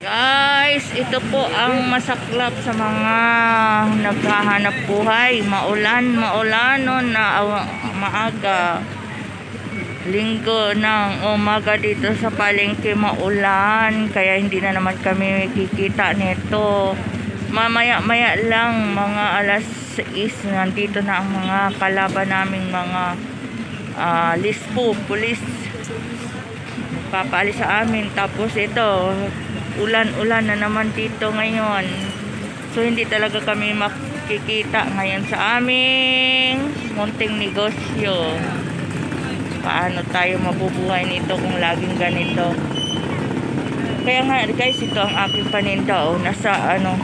Guys, ito po ang masaklap sa mga naghahanap buhay. Maulan, maulanon na aw- maaga. Linggo ng umaga dito sa palengke maulan. Kaya hindi na naman kami kikita nito. Mamaya-maya lang, mga alas 6, nandito na ang mga kalaban naming mga ah, lispo, pulis papaalis sa amin. Tapos ito, ulan-ulan na naman dito ngayon. So hindi talaga kami makikita ngayon sa aming munting negosyo. Paano tayo mabubuhay nito kung laging ganito? Kaya nga guys, ito ang aking paninda oh, nasa ano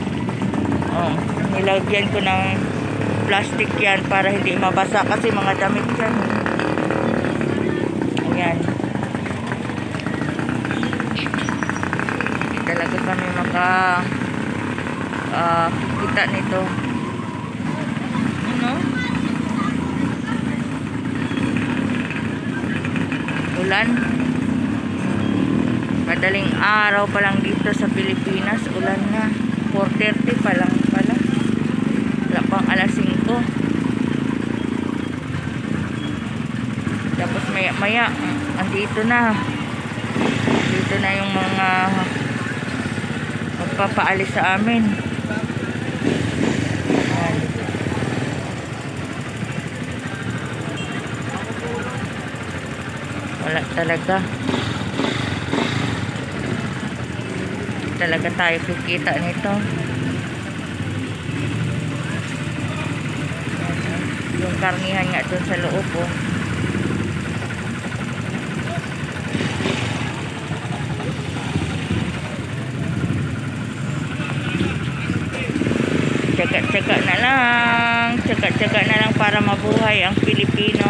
oh, nilagyan ko ng plastic yan para hindi mabasa kasi mga damit yan. Ayan. Talaga kami maka ah, kita nito. Ano? Ulan. Madaling araw pa lang dito sa Pilipinas. Ulan na. 4.30 pa lang pala. Wala pang alas 5 tapos maya maya andito na. Dito na yung mga magpapaalis sa amin. Wala talaga. Talaga tayo kikita nito. Yung karnihan nga dun sa loob oh. Tsaga-tsaga na lang. Tsaga-tsaga na lang para mabuhay ang Pilipino.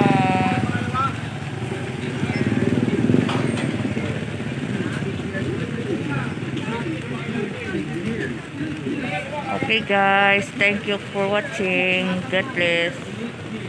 Okay guys, thank you for watching. God bless.